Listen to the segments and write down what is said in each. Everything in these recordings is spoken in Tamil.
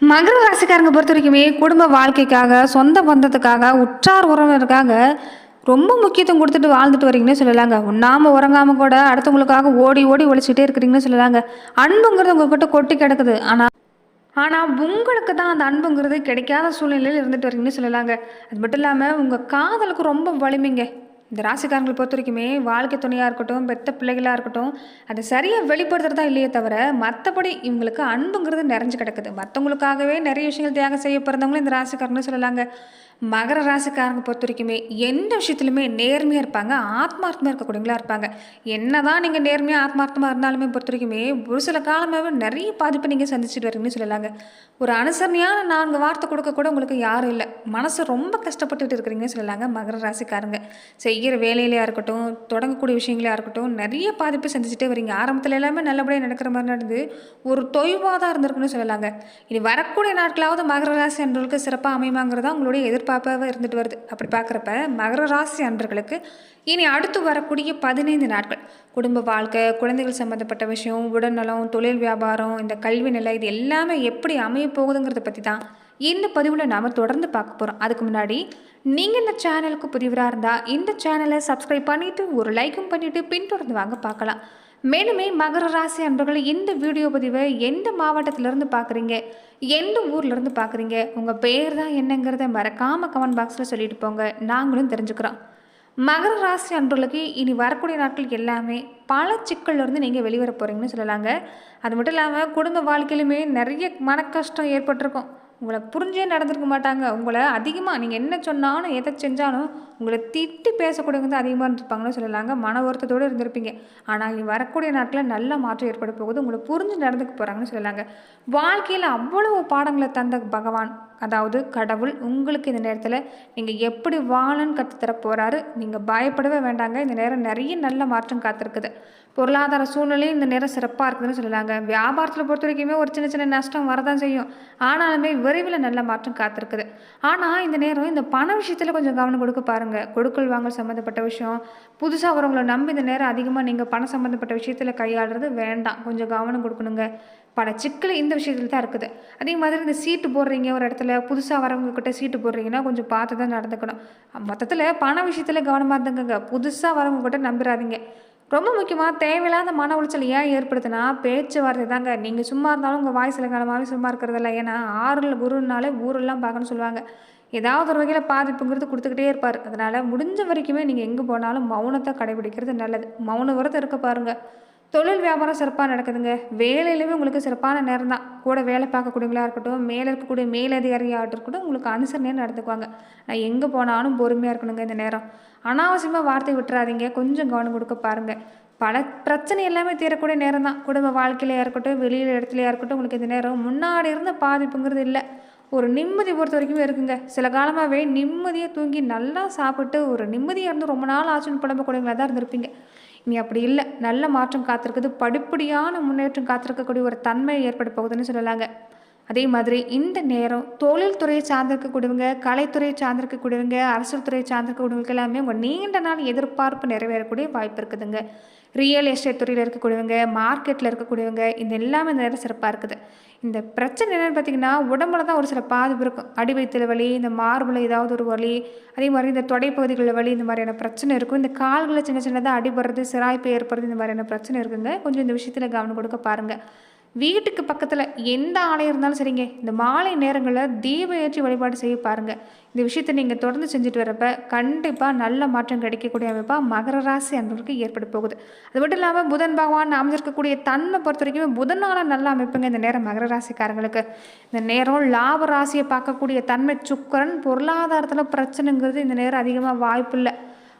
மகர ராசிக்காரங்க பொறுத்த வரைக்குமே குடும்ப வாழ்க்கைக்காக சொந்த பந்தத்துக்காக உற்றார் உறவினருக்காக ரொம்ப முக்கியத்துவம் கொடுத்துட்டு வாழ்ந்துட்டு வரீங்கன்னு சொல்லலாங்க. உண்ணாமல் உறங்காமல் கூட அடுத்தவங்களுக்காக ஓடி ஓடி ஒழிச்சிட்டே இருக்கிறீங்கன்னு சொல்லலாங்க. அன்புங்கிறது உங்ககிட்ட கொட்டி கிடக்குது. ஆனால் ஆனால் உங்களுக்கு தான் அந்த அன்புங்கிறது கிடைக்காத சூழ்நிலையில் இருந்துட்டு வரீங்கன்னு சொல்லலாங்க. அது மட்டும் இல்லாமல் உங்கள் காதலுக்கு ரொம்ப வலிமைங்க. இந்த ராசிக்காரங்களை பொறுத்த வரைக்குமே வாழ்க்கை துணையாக இருக்கட்டும் பெத்த பிள்ளைகளாக இருக்கட்டும் அதை சரியாக வெளிப்படுத்துறதா இல்லையே தவிர மற்றபடி இவங்களுக்கு அன்புங்கிறது நிறைஞ்சு கிடக்குது. மற்றவங்களுக்காகவே நிறைய விஷயங்கள் தியாகம் செய்ய பிறந்தவங்களும் இந்த ராசிக்காரங்கன்னு சொல்லலாங்க. மகர ராசிக்காரங்க பொறுத்த வரைக்குமே எந்த விஷயத்துலையுமே நேர்மையாக இருப்பாங்க ஆத்மார்த்தமாக இருக்கக்கூடியவங்களா இருப்பாங்க. என்ன தான் நீங்கள் நேர்மையாக ஆத்மார்த்தமாக இருந்தாலுமே பொறுத்த வரைக்குமே ஒரு சில காலமாகவே நிறைய பாதிப்பை நீங்கள் சந்திச்சுட்டு வரீங்கன்னு சொல்லலாங்க. ஒரு அனுசரணையான நான்கு வார்த்தை கொடுக்க கூட உங்களுக்கு யாரும் இல்லை. மனசு ரொம்ப கஷ்டப்பட்டுட்டு இருக்கிறீங்கன்னு சொல்லலாங்க மகர ராசிக்காரங்க. செய்கிற வேலையிலையாக இருக்கட்டும் தொடங்கக்கூடிய விஷயங்களாக இருக்கட்டும் நிறைய பாதிப்பு சந்திச்சுட்டே வரீங்க. ஆரம்பத்தில் எல்லாமே நல்லபடியாக நடக்கிற மாதிரி நடந்து ஒரு தொய்வாக தான் இருந்திருக்குன்னு சொல்லலாங்க. இனி வரக்கூடிய நாட்களாவது மகர ராசி அன்றர்களுக்கு சிறப்பாக அமையுமாங்கிறதா உங்களுடைய எதிர்ப்பு எதிர்பார்ப்பாக இருந்துட்டு வருது. அப்படி பார்க்குறப்ப மகர ராசி அன்றர்களுக்கு இனி அடுத்து வரக்கூடிய பதினைந்து நாட்கள். குடும்ப வாழ்க்கை குழந்தைகள் சம்மந்தப்பட்ட விஷயம் உடல்நலம் தொழில் வியாபாரம் இந்த கல்வி நிலை இது எல்லாமே எப்படி அமைய போகுதுங்கிறத பற்றி தான் இந்த பதிவில் நாம் தொடர்ந்து பார்க்க போகிறோம் அதுக்கு முன்னாடி நீங்கள் இந்த சேனலுக்கு புதிவராக இருந்தால் இந்த சேனலை சப்ஸ்கிரைப் பண்ணிவிட்டு ஒரு லைக்கும் பண்ணிவிட்டு பின்தொடர்ந்து வாங்க பார்க்கலாம். மேலுமே மகர ராசி அன்பர்கள் இந்த வீடியோ பதிவை எந்த மாவட்டத்திலேருந்து பார்க்குறீங்க? எந்த ஊர்லேருந்து பார்க்குறீங்க? உங்கள் பேர் தான் என்னங்கிறத மறக்காமல் கமெண்ட் பாக்ஸில் சொல்லிட்டு போங்க. நாங்களும் தெரிஞ்சுக்கிறோம். மகர ராசி அன்பர்களுக்கு இனி வரக்கூடிய நாட்கள் எல்லாமே பல சிக்கல்லேருந்து நீங்கள் வெளிவர போகிறீங்கன்னு சொல்லலாங்க. அது மட்டும் இல்லாமல் குடும்ப வாழ்க்கையிலுமே நிறைய மன கஷ்டம் ஏற்பட்டிருக்கும். உங்களை புரிஞ்சே நடந்திருக்க மாட்டாங்க. உங்களை அதிகமாக நீங்கள் என்ன சொன்னாலும் எதை செஞ்சாலும் உங்களை திட்டி பேசக்கூடியவங்க தான் அதிகமாக இருந்திருப்பாங்கன்னு சொல்லலாங்க. மன வருத்தத்தோடு இருந்திருப்பீங்க. ஆனால் இனி வரக்கூடிய நாட்டில் நல்ல மாற்றம் ஏற்பட போகுது. உங்களை புரிஞ்சு நடந்துக்க போகிறாங்கன்னு சொல்லலாங்க. வாழ்க்கையில் அவ்வளவு பாடங்களை தந்த பகவான் அதாவது கடவுள் உங்களுக்கு இந்த நேரத்தில் நீங்கள் எப்படி வாழன்னு கற்றுத்தர போகிறாரு நீங்கள் பயப்படவே வேண்டாங்க. இந்த நேரம் நிறைய நல்ல மாற்றம் காத்திருக்குது. பொருளாதார சூழ்நிலையும் இந்த நேரம் சிறப்பாக இருக்குதுன்னு சொல்லலாங்க வியாபாரத்தில் பொறுத்த வரைக்குமே ஒரு சின்ன சின்ன நஷ்டம் வரதான் செய்யும். ஆனாலுமே விரைவில் நல்ல மாற்றம் காத்திருக்குது. ஆனால் இந்த நேரம் இந்த பண விஷயத்தில் கொஞ்சம் கவனம் கொடுக்க பாருங்கள் கொடுக்கல் வாங்கல் சம்மந்தப்பட்ட விஷயம். புதுசாக வரவங்களை நம்பி இந்த நேரம் அதிகமாக நீங்கள் பணம் சம்மந்தப்பட்ட விஷயத்தில் கையாளுறது வேண்டாம். கொஞ்சம் கவனம் கொடுக்கணுங்க. பல சிக்கல் இந்த விஷயத்தில் தான் இருக்குது. அதே மாதிரி இந்த சீட்டு போடுறீங்க ஒரு இடத்துல. புதுசாக வரவங்க கிட்ட சீட்டு போடுறீங்கன்னா கொஞ்சம் பார்த்து தான் நடந்துக்கணும். மொத்தத்தில் பண விஷயத்தில் கவனமாக இருந்துக்கங்க. புதுசாக வரவங்க கிட்ட நம்புறாதீங்க. ரொம்ப முக்கியமாக தேவையில்லாத மன உளைச்சல் ஏன் ஏற்படுத்துனா பேச்சுவார்த்தை தாங்க. நீங்கள் சும்மா இருந்தாலும் உங்கள் வாய்ஸ் இலக்கணமாகவே சும்மா இருக்கிறதில்ல. ஏன்னா ஆறில் குருனாலே ஊரெல்லாம் பார்க்கணும்னு சொல்லுவாங்க. ஏதாவது ஒரு வகையில் பாதிப்புங்கிறது கொடுத்துக்கிட்டே இருப்பார். அதனால் முடிஞ்ச வரைக்குமே நீங்கள் எங்கே போனாலும் மௌனத்தை கடைபிடிக்கிறது நல்லது. மௌன விரதம் இருக்க பாருங்கள் தொழில் வியாபாரம் சிறப்பாக நடக்குதுங்க. வேலையிலுமே உங்களுக்கு சிறப்பான நேரம் தான் கூட வேலை பார்க்கக்கூடியவங்களா இருக்கட்டும் மேலே இருக்கக்கூடிய மேலதிகாரியாகட்டும் இருக்கட்டும் உங்களுக்கு அனுசரணையாக நடந்துக்குவாங்க நான் எங்கே போனாலும் பொறுமையாக இருக்கணுங்க இந்த நேரம். அனாவசியமாக வார்த்தை விட்டுறாதீங்க. கொஞ்சம் கவனம் கொடுக்க பாருங்கள் பல பிரச்சனை எல்லாமே தீரக்கூடிய நேரம் தான் குடும்ப வாழ்க்கையிலையாக இருக்கட்டும் வெளியில் இடத்துலையாக இருக்கட்டும் உங்களுக்கு இந்த நேரம் முன்னாடி இருந்த பாதிப்புங்கிறது இல்லை. ஒரு நிம்மதி பொறுத்த வரைக்குமே இருக்குங்க. சில காலமாகவே நிம்மதியாக தூங்கி நல்லா சாப்பிட்டு ஒரு நிம்மதியாக இருந்து ரொம்ப நாள் ஆச்சுன்னு புலம்பக்கூடியவங்களாக தான் இருந்திருப்பீங்க. நீ அப்படி இல்லை. நல்ல மாற்றம் காத்திருக்குது. படிப்படியான முன்னேற்றம் காத்திருக்கக்கூடிய ஒரு தன்மை ஏற்பட போகுதுன்னு சொல்லலாங்க. அதே மாதிரி இந்த நேரம் தொழில்துறையை சார்ந்திருக்கக்கூடியவங்க கலைத்துறையை சார்ந்திருக்கக்கூடியவங்க அரசியல் துறையை சார்ந்திருக்கக்கூடியவங்க எல்லாமே உங்கள் நீண்ட நாள் எதிர்பார்ப்பு நிறைவேறக்கூடிய வாய்ப்பு இருக்குதுங்க. ரியல் எஸ்டேட் துறையில் இருக்கக்கூடியவங்க மார்க்கெட்டில் இருக்கக்கூடியவங்க இந்த எல்லாமே இந்த நேரம் சிறப்பாக இருக்குது. இந்த பிரச்சனை என்னென்னு பார்த்தீங்கன்னா உடம்புல தான் ஒரு சில பாதிப்பு இருக்கும். அடி வயிற்றுல வலி இந்த மார்பில் ஏதாவது ஒரு வலி அதே மாதிரி இந்த தொடைப்பகுதிகளில் வலி இந்த மாதிரியான பிரச்சனை இருக்கும். இந்த கால்களில் சின்ன சின்னதாக அடிபடுறது சிராய்ப்பு ஏற்படுறது இந்த மாதிரியான பிரச்சனை இருக்குங்க. கொஞ்சம் இந்த விஷயத்தில் கவனம் கொடுக்க பாருங்கள் வீட்டுக்கு பக்கத்தில் எந்த ஆலயம் இருந்தாலும் சரிங்க. இந்த மாலை நேரங்களில் தீப ஏற்றி வழிபாடு செய்ய பாருங்கள் இந்த விஷயத்தை நீங்கள் தொடர்ந்து செஞ்சுட்டு வரப்ப கண்டிப்பாக நல்ல மாற்றம் கிடைக்கக்கூடிய அமைப்பாக மகர ராசி அன்பர்களுக்கு ஏற்பட போகுது. அது மட்டும் இல்லாமல் புதன் பகவான் அமைஞ்சிருக்கக்கூடிய தன்மை பொறுத்த வரைக்கும் புதனால் நல்ல அமைப்புங்க இந்த நேரம் மகர ராசிக்காரங்களுக்கு. இந்த நேரம் லாப ராசியை பார்க்கக்கூடிய தன்மை சுக்கரன் பொருளாதாரத்தில் பிரச்சனைங்கிறது இந்த நேரம் அதிகமாக வாய்ப்பு இல்லை.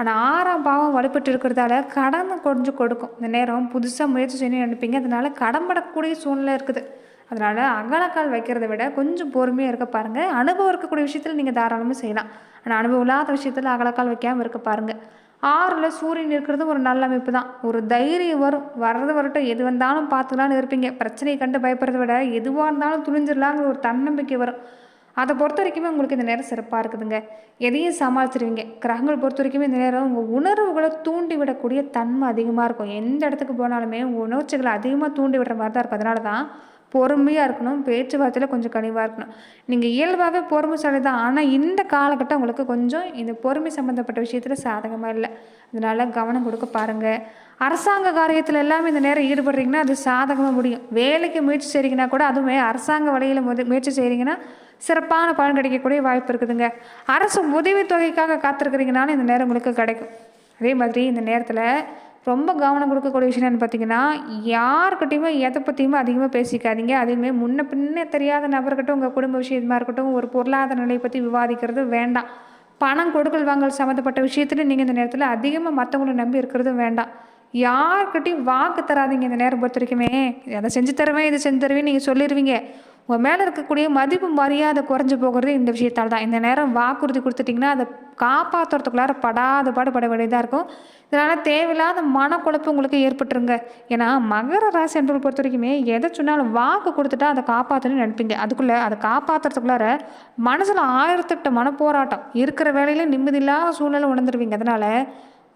ஆனால் ஆறாம் பாவம் வலுப்பட்டு இருக்கிறதால கடன் கொஞ்சம் கொடுக்கும். இந்த நேரம் புதுசாக முயற்சி செய்யணும்னு நினைப்பீங்க. அதனால கடன்படக்கூடிய சூழ்நிலை இருக்குது. அதனால் அகலக்கால் வைக்கிறத விட கொஞ்சம் பொறுமையாக இருக்க பாருங்கள் அனுபவம் இருக்கக்கூடிய விஷயத்தில் நீங்கள் தாராளமாக செய்யலாம். ஆனால் அனுபவம் இல்லாத விஷயத்தில் அகலக்கால் வைக்காமல் இருக்க பாருங்கள் ஆறில் சூரியன் இருக்கிறது ஒரு நல்ல அமைப்பு தான் ஒரு தைரியம் வரும். வர்றது வரட்டும். எது வந்தாலும் பார்த்துக்கலான்னு இருப்பீங்க. பிரச்சனையை கண்டு பயப்படுறத விட எதுவாக இருந்தாலும் துணிஞ்சிடலாங்கிற ஒரு தன்னம்பிக்கை வரும். அதை பொறுத்த வரைக்குமே உங்களுக்கு இந்த நேரம் சிறப்பாக இருக்குதுங்க. எதையும் சமாளிச்சிருவீங்க. கிரகங்கள் பொறுத்த வரைக்குமே இந்த நேரம் உங்கள் உணர்வுகளை தூண்டி விடக்கூடிய தன்மை அதிகமாக இருக்கும். எந்த இடத்துக்கு போனாலுமே உங்கள் உணர்ச்சிகளை அதிகமாக தூண்டி விடுற மாதிரி தான் இருக்கும். அதனால தான் பொறுமையாக இருக்கணும். பேச்சுவார்த்தையில் கொஞ்சம் கனிவாக இருக்கணும். நீங்கள் இயல்பாகவே பொறுமைசாலி தான். ஆனால் இந்த காலகட்டம் உங்களுக்கு கொஞ்சம் இந்த பொறுமை சம்மந்தப்பட்ட விஷயத்தில் சாதகமாக இல்லை. அதனால் கவனம் கொடுக்க பாருங்கள் அரசாங்க காரியத்தில் எல்லாமே இந்த நேரம் ஈடுபடுறீங்கன்னா அது சாதகமாக முடியும். வேலைக்கு முயற்சி செய்கிறீங்கன்னா கூட அதுவுமே அரசாங்க வழியில் முத முயற்சி செய்கிறீங்கன்னா சிறப்பான பலன் கிடைக்கக்கூடிய வாய்ப்பு இருக்குதுங்க. அரசு உதவித்தொகைக்காக காத்திருக்கிறீங்கனாலும் இந்த நேரம் உங்களுக்கு கிடைக்கும். அதே மாதிரி இந்த நேரத்தில் ரொம்ப கவனம் கொடுக்கக்கூடிய விஷயம் என்னன்னு பார்த்தீங்கன்னா யாருக்கிட்டையுமே எதை பற்றியுமே அதிகமாக பேசிக்காதீங்க. அதையுமே முன்ன பின்ன தெரியாத நபர்கிட்ட உங்கள் குடும்ப விஷயமா இருக்கட்டும் ஒரு பொருளாதார நிலையை பற்றி விவாதிக்கிறது வேண்டாம். பணம் கொடுக்கல் வாங்கல் சம்மந்தப்பட்ட விஷயத்துல நீங்கள் இந்த நேரத்தில் அதிகமாக மற்றவங்களை நம்பி இருக்கிறதும் வேண்டாம். யார்கிட்டையும் வாக்கு தராதீங்க இந்த நேரம் பொறுத்த வரைக்குமே. அதை செஞ்சு தருவேன் இதை செஞ்சு தருவேன் நீங்கள் சொல்லிடுவீங்க உங்கள் மேலே இருக்கக்கூடிய மதிப்பு மரியாதை குறைஞ்சு போகிறது இந்த விஷயத்தால் தான். இந்த நேரம் வாக்குறுதி கொடுத்துட்டிங்கன்னா அதை காப்பாற்றுறதுக்குள்ளார படாத பாடு பட வேண்டியதாக இருக்கும். இதனால் தேவையில்லாத மனக்குழப்பு உங்களுக்கு ஏற்பட்டுருங்க. ஏன்னா மகர ராசி என்பதை பொறுத்த வரைக்குமே எதை சொன்னாலும் வாக்கு கொடுத்துட்டா அதை காப்பாற்றணும்னு நினைப்பீங்க. அதுக்குள்ளே அதை காப்பாற்றுறதுக்குள்ளார மனசில் ஆயிரத்தெட்டு மன போராட்டம் இருக்கிற வேலையில நிம்மதியில்லாத சூழ்நிலை உணர்ந்துருவீங்க. அதனால்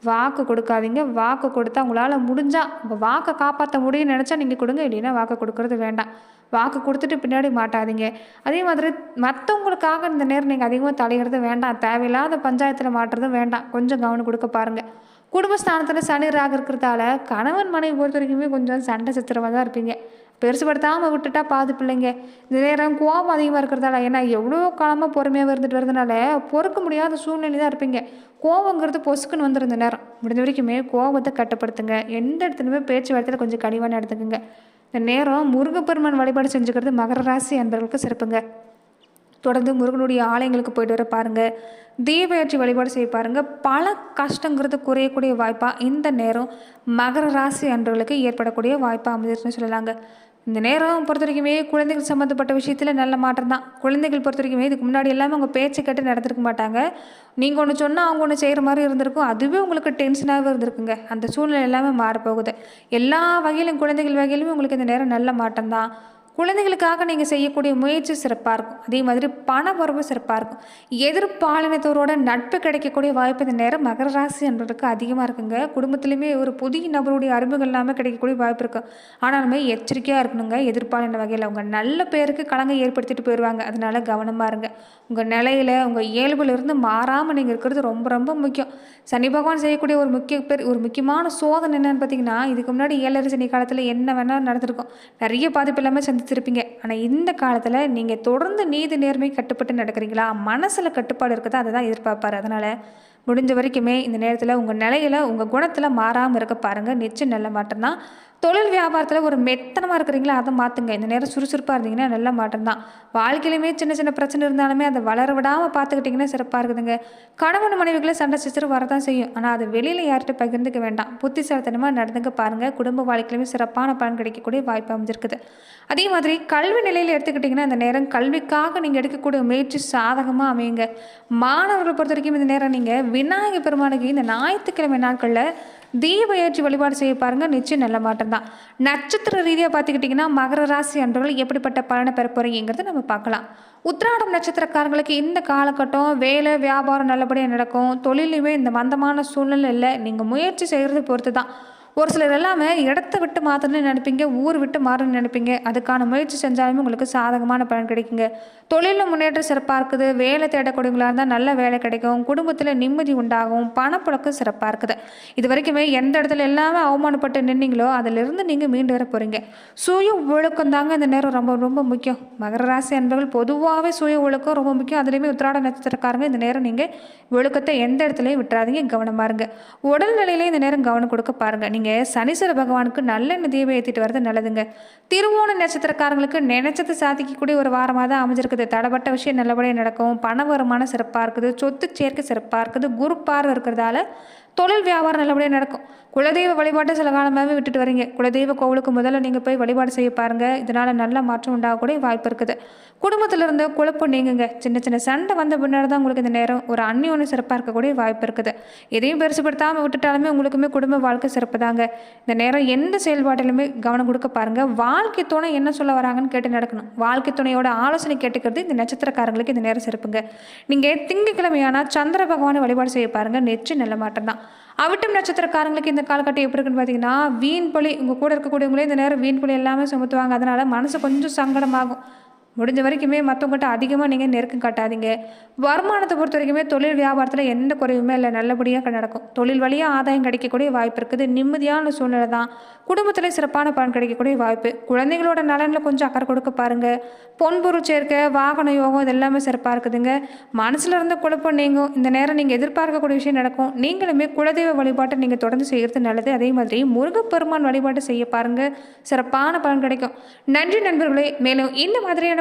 வாக்கு கொடுக்காதீங்க. வாக்கு கொடுத்தா உங்களால் முடிஞ்சால் உங்கள் வாக்கை காப்பாற்ற முடியும்னு நினச்சா நீங்கள் கொடுங்க. இல்லைன்னா வாக்கு கொடுக்கறது வேண்டாம். வாக்கு கொடுத்துட்டு பின்னாடி மாட்டாதீங்க. அதே மாதிரி மற்றவங்களுக்காக இந்த நேரம் நீங்கள் அதிகமாக தலையிடுறது வேண்டாம். தேவையில்லாத பஞ்சாயத்தில் மாட்டுறதும் வேண்டாம். கொஞ்சம் கவனம் கொடுக்க பாருங்கள் குடும்பஸ்தானத்தில் சனி ராக இருக்கிறதால கணவன் மனைவி பொறுத்த வரைக்குமே கொஞ்சம் சண்டை சித்திரமாக தான் இருப்பீங்க. பெருசுபடுத்தாமல் விட்டுட்டா பாது பிள்ளைங்க. இந்த நேரம் கோபம் அதிகமாக இருக்கிறதால ஏன்னா எவ்வளோ காலமாக பொறுமையாக இருந்துட்டு வரதுனால பொறுக்க முடியாத சூழ்நிலை தான் இருப்பீங்க. கோபங்கிறது பொசுக்குன்னு வந்துருந்த நேரம். முடிஞ்ச வரைக்குமே கோபத்தை கட்டுப்படுத்துங்க. எந்த இடத்துலையுமே பேச்சுவார்த்தையில் கொஞ்சம் கனிவான எடுத்துக்கோங்க இந்த நேரம் முருகப்பெருமான் வழிபாடு செஞ்சுக்கிறது மகர ராசி அன்பர்களுக்கு சிறப்புங்க. தொடர்ந்து முருகனுடைய ஆலயங்களுக்கு போயிட்டு வர பாருங்கள் தீபயாற்றி வழிபாடு செய்ய பாருங்கள் பல கஷ்டங்கிறது குறையக்கூடிய வாய்ப்பாக இந்த நேரம் மகர ராசி அன்றவர்களுக்கு ஏற்படக்கூடிய வாய்ப்பாக அமைஞ்சிருச்சுன்னு சொல்லலாங்க. இந்த நேரம் பொறுத்த வரைக்குமே குழந்தைகள் சம்மந்தப்பட்ட விஷயத்தில் நல்ல மாற்றம் தான். குழந்தைகள் பொறுத்த வரைக்குமே இதுக்கு முன்னாடி எல்லாமே அவங்க பேச்சை கேட்டு நடந்திருக்க மாட்டாங்க. நீங்கள் ஒன்று சொன்னால் அவங்க ஒன்று செய்கிற மாதிரி இருந்திருக்கும். அதுவே உங்களுக்கு டென்ஷனாகவே இருந்திருக்குங்க. அந்த சூழ்நிலை எல்லாமே மாறப்போகுது. எல்லா வகையிலும் குழந்தைகள் வகையிலுமே உங்களுக்கு இந்த நேரம் நல்ல மாற்றம் தான். குழந்தைகளுக்காக நீங்கள் செய்யக்கூடிய முயற்சி சிறப்பாக இருக்கும். அதே மாதிரி பண உறவு சிறப்பாக இருக்கும். எதிர்பாலினத்தோரோட நட்பு கிடைக்கக்கூடிய வாய்ப்பு இந்த நேரம் மகர ராசி என்பதற்கு அதிகமாக இருக்குங்க. குடும்பத்துலேயுமே ஒரு புதிய நபருடைய அறிமுகம் இல்லாமல் கிடைக்கக்கூடிய வாய்ப்பு இருக்கும் ஆனாலுமே எச்சரிக்கையாக இருக்கணுங்க. எதிர்பாலின வகையில் அவங்க நல்ல பேருக்கு கலங்க ஏற்படுத்திட்டு போயிடுவாங்க அதனால கவனமாக இருங்க. உங்கள் நிலையில் உங்கள் இயல்புலேருந்து மாறாமல் நீங்கள் இருக்கிறது ரொம்ப ரொம்ப முக்கியம். சனி பகவான் செய்யக்கூடிய ஒரு முக்கிய பேர் ஒரு முக்கியமான சோதனை என்னன்னு பார்த்தீங்கன்னா இதுக்கு முன்னாடி ஏழரை சனி காலத்தில் என்ன வேணால் நடந்திருக்கும். நிறைய பாதிப்பு எல்லாமே சந்திச்சிருப்பீங்க ஆனால் இந்த காலத்தில் நீங்கள் தொடர்ந்து நீதி நேர்மை கட்டுப்பட்டு நடக்கிறீங்களா? மனசில் கட்டுப்பாடு இருக்குதா? அதை தான் எதிர்பார்ப்பார். அதனால் முடிஞ்ச வரைக்குமே இந்த நேரத்தில் உங்கள் நிலையில் உங்கள் குணத்தில் மாறாமல் இருக்க பாருங்கள் நிச்சயம் நல்ல மாற்றம் தான். தொழில் வியாபாரத்தில் ஒரு மெத்தனமாக இருக்கிறீங்களா அதை மாற்றுங்க இந்த நேரம் சுறுசுறுப்பாக இருந்தீங்கன்னா நல்ல மாற்றம் தான் வாழ்க்கையிலுமே சின்ன சின்ன பிரச்சனை இருந்தாலுமே அதை வளர விடாமல் பார்த்துக்கிட்டிங்கன்னா சிறப்பாக இருக்குதுங்க. கணவன் மனைவிகளை சண்டை சிச்சரு வரதான் செய்யும். ஆனால் அதை வெளியில் யார்கிட்ட பகிர்ந்துக்க வேண்டாம். புத்திசாலித்தனமாக நடந்துக்க பாருங்கள் குடும்ப வாழ்க்கையிலுமே சிறப்பான பலன் கிடைக்கக்கூடிய வாய்ப்பு அமைஞ்சிருக்குது. அதே மாதிரி கல்வி நிலையில் எடுத்துக்கிட்டிங்கன்னா இந்த நேரம் கல்விக்காக நீங்கள் எடுக்கக்கூடிய முயற்சி சாதகமாக அமையுங்க. மாணவர்களை பொறுத்த வரைக்கும் இந்த நேரம் நீங்கள் விநாயகர் பெருமானுக்கு இந்த ஞாயிற்றுக்கிழமை நாட்களில் தீபயாட்சி வழிபாடு செய்ய பாருங்கள் நிச்சயம் நல்ல மாற்றம் தான் நட்சத்திர ரீதியாக பார்த்துக்கிட்டிங்கன்னா மகர ராசி அன்பர்கள் எப்படிப்பட்ட பலனை பெற போகிறீங்கிறத நம்ம பார்க்கலாம். உத்திராடம் நட்சத்திரக்காரங்களுக்கு இந்த காலகட்டம் வேலை வியாபாரம் நல்லபடியாக நடக்கும். தொழிலையுமே இந்த மந்தமான சூழ்நிலை இல்லை நீங்கள் முயற்சி செய்கிறது பொறுத்து தான் ஒரு சிலர் எல்லாமே இடத்த விட்டு மாற்றணும்னு நினைப்பீங்க ஊர் விட்டு மாறணும்னு நினைப்பீங்க. அதுக்கான முயற்சி செஞ்சாலுமே உங்களுக்கு சாதகமான பலன் கிடைக்குங்க. தொழிலில் முன்னேற்றம் சிறப்பாக இருக்குது. வேலை தேடக்கூடியவங்களாக இருந்தால் நல்ல வேலை கிடைக்கும். குடும்பத்தில் நிம்மதி உண்டாகும். பணப்புழக்கம் சிறப்பாக இருக்குது. இது வரைக்குமே எந்த இடத்துல எல்லாமே அவமானப்பட்டு நின்னீங்களோ அதிலிருந்து நீங்கள் மீண்டு வர போகிறீங்க சுய ஒழுக்கம் தாங்க இந்த நேரம் ரொம்ப ரொம்ப முக்கியம். மகர ராசி அன்பர்கள் பொதுவாகவே சுய ஒழுக்கம் ரொம்ப முக்கியம். அதுலேயுமே உத்திராட நட்சத்திரக்காரங்க இந்த நேரம் நீங்கள் ஒழுக்கத்தை எந்த இடத்துலையும் விட்டுறாதீங்க. கவனமாக இருங்க. உடல்நிலையிலே இந்த நேரம் கவனம் கொடுக்க பாருங்கள் நீங்கள் சனீஸ்வர பகவானுக்கு நல்ல தீபம் ஏற்றிட்டு வர்றது நல்லதுங்க. திருவோண நட்சத்திரக்காரங்களுக்கு நினைச்சது சாதிக்கக்கூடிய ஒரு வாரமாக தான் அமைஞ்சிருக்குது. தடைப்பட்ட விஷயம் நல்லபடியாக நடக்கும். பண வருமானம் சிறப்பாக இருக்குது. சொத்து சேர்க்கை சிறப்பாக இருக்குது. குரு பார்வை இருக்கிறதால தொழில் வியாபாரம் நல்லபடியாக நடக்கும். குலதெய்வ வழிபாட்டை சில காலமாகவே விட்டுட்டு வரீங்க. குலதெய்வ கோவிலுக்கு முதல்ல நீங்கள் போய் வழிபாடு செய்ய பாருங்கள் இதனால் நல்ல மாற்றம் உண்டாகக்கூடிய வாய்ப்பு இருக்குது. குடும்பத்தில் இருந்த குழப்பம் நீங்குங்க. சின்ன சின்ன சண்டை வந்த பின்னாடி தான் உங்களுக்கு இந்த நேரம் ஒரு அந்நியோன்னு சிறப்பாக இருக்கக்கூடிய வாய்ப்பு இருக்குது. எதையும் பெருசுப்படுத்தாமல் விட்டுட்டாலுமே உங்களுக்குமே குடும்ப வாழ்க்கை சிறப்பு தாங்க. இந்த நேரம் எந்த செயல்பாட்டிலுமே கவனம் கொடுக்க பாருங்கள் வாழ்க்கை துணை என்ன சொல்ல வராங்கன்னு கேட்டு நடக்கணும். வாழ்க்கை துணையோட ஆலோசனை கேட்டுக்கிறது இந்த நட்சத்திரக்காரங்களுக்கு இந்த நேரம் சிறப்புங்க. நீங்கள் திங்கக்கிழமையானா சந்திர பகவானை வழிபாடு செய்ய பாருங்கள் நெச்சு நல்ல மாற்றம் தான். அவிட்டம் நட்சத்திரக்காரங்களுக்கு இந்த காலகட்டம் எப்படி இருக்குன்னு பார்த்தீங்கன்னா வீண் பழி உங்கள் கூட இருக்கக்கூடியவங்களே இந்த நேரம் வீண் பழி எல்லாமே சுமத்துவாங்க. அதனால் மனசு கொஞ்சம் சங்கடமாகும். முடிஞ்ச வரைக்குமே மற்றவங்ககிட்ட அதிகமாக நீங்கள் நெருக்கம் காட்டாதீங்க. வருமானத்தை பொறுத்த வரைக்குமே தொழில் வியாபாரத்தில் எந்த குறையுமே இல்லை. நல்லபடியாக நடக்கும். தொழில் வழியாக ஆதாயம் கிடைக்கக்கூடிய வாய்ப்பு இருக்குது. நிம்மதியான சூழ்நிலை தான். குடும்பத்தில் சிறப்பான பலன் கிடைக்கக்கூடிய வாய்ப்பு. குழந்தைகளோட நலனில் கொஞ்சம் அக்கறை கொடுக்க பாருங்கள் பொன்பொருள் சேர்க்கை வாகன யோகம் இது எல்லாமே சிறப்பாக இருக்குதுங்க. மனசில் இருந்த குழப்பம் நீங்கும். இந்த நேரம் நீங்கள் எதிர்பார்க்கக்கூடிய விஷயம் நடக்கும். நீங்களுமே குலதெய்வ வழிபாட்டை நீங்கள் தொடர்ந்து செய்கிறது நல்லது. அதே மாதிரி முருகப்பெருமான் வழிபாட்டை செய்ய பாருங்கள் சிறப்பான பலன் கிடைக்கும். நன்றி நண்பர்களே. மேலும் இந்த மாதிரியான